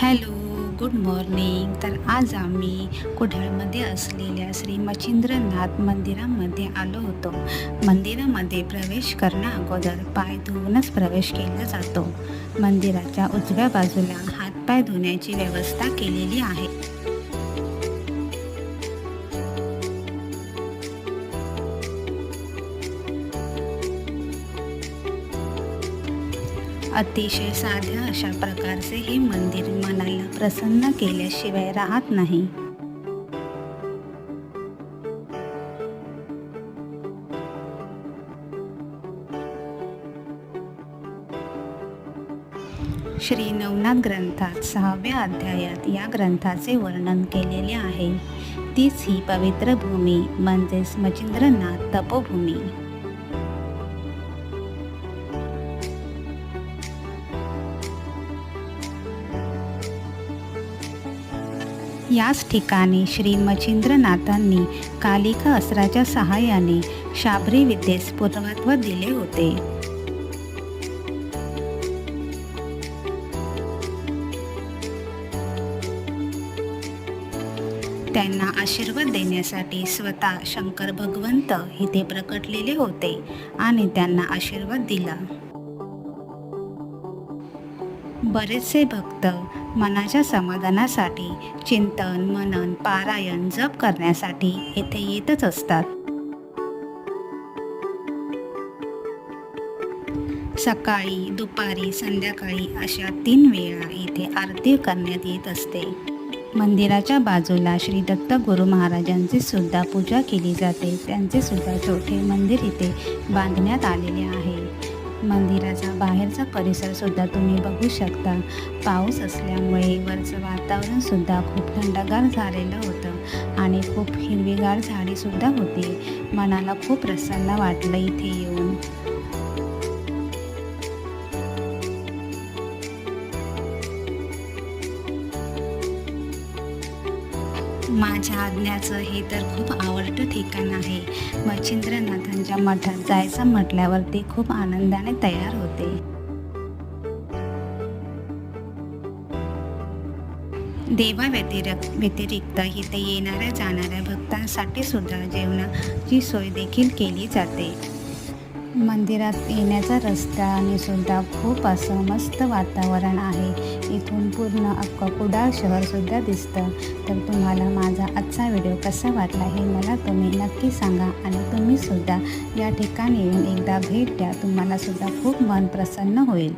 Hello good morning. तर आज आम्ही कुडाळमध्ये असलेल्या श्री मच्छिंद्रनाथ मंदिरामध्ये आलो होतो. मंदिरामध्ये प्रवेश करण्या अगोदर पाय धुवूनच प्रवेश केला जातो. मंदिराच्या उजव्या बाजूला हातपाय धुण्याची व्यवस्था केलेली आहे. अतिशय साध्या अशा प्रकारचे हे मंदिर मनाला प्रसन्न केल्याशिवाय राहत नाही. श्री नवनाथ ग्रंथात सहाव्या अध्यायात या ग्रंथाचे वर्णन केलेले आहे. तीच ही पवित्र भूमी म्हणजेच मचिंद्रनाथ तपोभूमी. याच ठिकाणी श्री मच्छिंद्रनाथांनी कालिका अस्त्राच्या सहाय्याने शाबरी विद्येस पूर्णत्व दिले होते. त्यांना आशीर्वाद देण्यासाठी स्वतः शंकर भगवंत इथे प्रकटलेले होते आणि त्यांना आशीर्वाद दिला. बरेचसे भक्त मनाच्या समाधानासाठी चिंतन मनन पारायण जप करण्यासाठी येथे येतच असतात. सकाळी दुपारी संध्याकाळी अशा तीन वेळा इथे आरती करण्यात येत असते. मंदिराच्या बाजूला श्री दत्त गुरु महाराजांची सुद्धा पूजा केली जाते. त्यांचे सुद्धा छोटे मंदिर इथे बांधण्यात आलेले आहे. मंदिराचा बाहेरचा परिसर सुद्धा तुम्ही बघू शकता. पाऊस असल्यामुळे वरचं वातावरण सुद्धा खूप थंडगार झालेलं होतं आणि खूप हिरवीगार झाडीसुद्धा होती. मनाला खूप प्रसन्न वाटलं इथे येऊन. माझ्या आज्ञाचं हे तर खूप आवडतं ठिकाण आहे. मच्छिंद्रनाथांच्या मठात जायचं म्हटल्यावर ते खूप आनंदाने तयार होते. देवा व्यतिरिक्त व्यतिरिक्त इथे येणाऱ्या जाणाऱ्या भक्तांसाठी सुद्धा जेवणाची सोय देखील केली जाते. मंदिरात येण्याचा रस्ता आणि सुद्धा खूप असं मस्त वातावरण आहे. इथून पूर्ण अख्खं कुडाळ शहरसुद्धा दिसतं. तर तुम्हाला माझा आजचा व्हिडिओ कसा वाटला हे मला तुम्ही नक्की सांगा आणि तुम्हीसुद्धा या ठिकाणी येऊन एकदा भेट द्या. तुम्हालासुद्धा खूप मन प्रसन्न होईल.